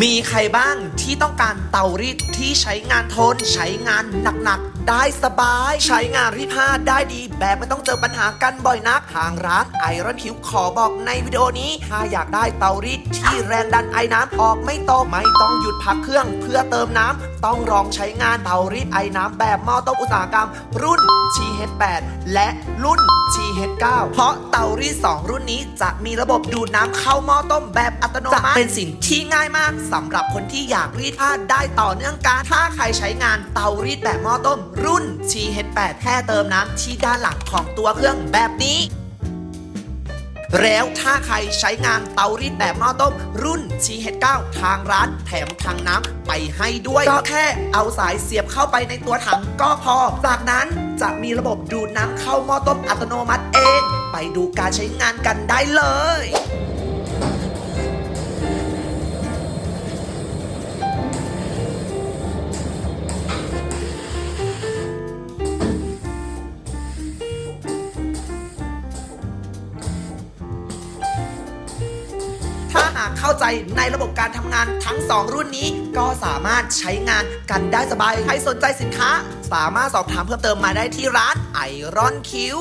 มีใครบ้างที่ต้องการเตารีดที่ใช้งานทน ใช้งานหนักๆ ได้สบาย ใช้งานรีดผ้าได้ดี แบบไม่ต้องเจอปัญหากันบ่อยนัก ทางร้านไอรอนคิวขอบอกในวิดีโอนี้ ถ้าอยากได้เตารีดที่แรงดันไอ้น้ำออกไม่ตกไม่ต้องหยุดพักเครื่อง เพื่อเติมน้ำต้องลองใช้งานเตารีดไอ้น้ำแบบหม้อต้มอุตสาหกรรม รุ่น GH8 และรุ่น GH9 เพราะเตารีดสองรุ่นนี้จะมีระบบดูดน้ำเข้าหม้อต้มแบบอัตโนมัติเป็นสิ่งที่ง่ายมากสำหรับคนที่อยากรีดผ้าได้ต่อเนื่องกันถ้าใครใช้งานเตารีดแบบหม้อต้มรุ่น GH8 แค่เติมน้ำที่ด้านหลังของตัวเครื่องแบบนี้ แล้วถ้าใครใช้งานเตารีดแบบหม้อต้ม รุ่น GH9 ทางร้านแถมถังน้ำไปให้ด้วย ก็แค่เอาสายเสียบเข้าไปในตัวถังก็พอ จากนั้นจะมีระบบดูดน้ำเข้าหม้อต้มอัตโนมัติเอง ไปดูการใช้งานกันได้เลยากเข้าใจในระบบการทำงานทั้ง 2 รุ่นนี้ ก็สามารถใช้งานกันได้สบาย ใครสนใจสินค้า สามารถสอบถามเพิ่มเติมมาได้ที่ร้านไอรอนคิว